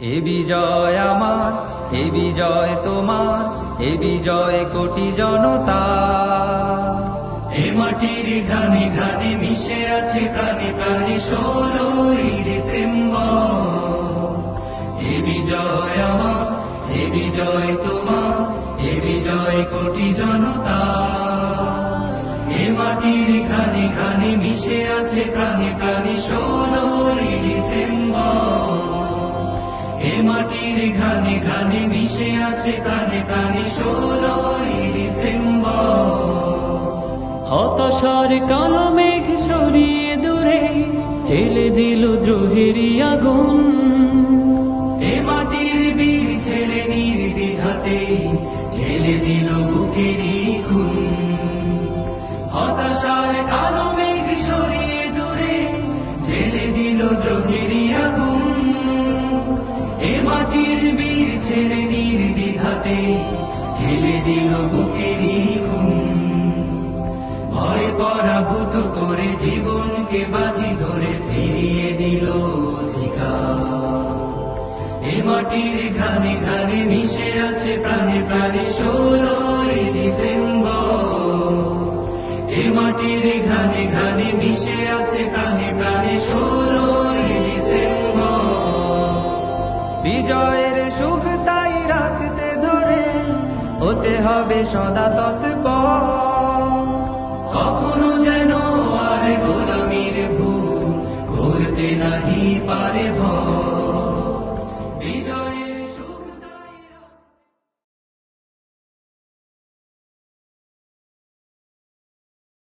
এ বিজয় আমার, এ বিজয় তোমার, এ বিজয় কোটি জনতা। এ মাটির ঘানে ঘানে মিশে আছে প্রাণে প্রাণে ষোলোই ডিসেম্বর। এ বিজয় আমার, এ বিজয় তোমার, এ বিজয় কোটি জনতা। এ মাটির ঘানে ঘানে মিশে আছে প্রাণে প্রাণে ষোলোই ডিসেম্বর। মাটির ঘানে ঘানে মিশে আছে প্রাণে প্রাণে ষোলোই ডিসেম্বর। হতাশার কালো মেঘ সরিয়ে দূরে ছেলে দিল দ্রোহেরই আগুন। এ মাটির বীর ছেলে নির্দিঘাতে ঢেলে দিল বুকেরই খুন। হতাশার কালো মেঘ সরিয়ে দূরে জেলে দিল এ মাটির বীর ছেলে নির্দিঘাতে ঢেলে দিল বুকেরই খুন ভয় পরাভূত করে জীবনকে বাজি ধরে ফিরিয়ে দিল অধিকার। এ মাটির ঘানে ঘানে মিশে আছে প্রাণে প্রাণে ষোলোই ডিসেম্বর। এ মাটির ঘানে ঘানে মিশে আছে প্রাণে প্রাণে ষোলোই বিজয়ের সুখ তাই রাখতে ধরে, হতে হবে সদা তৎপর। কখনো যেন আর গোলামির ভূ ঘুরতে নাহি পারে ভিজয়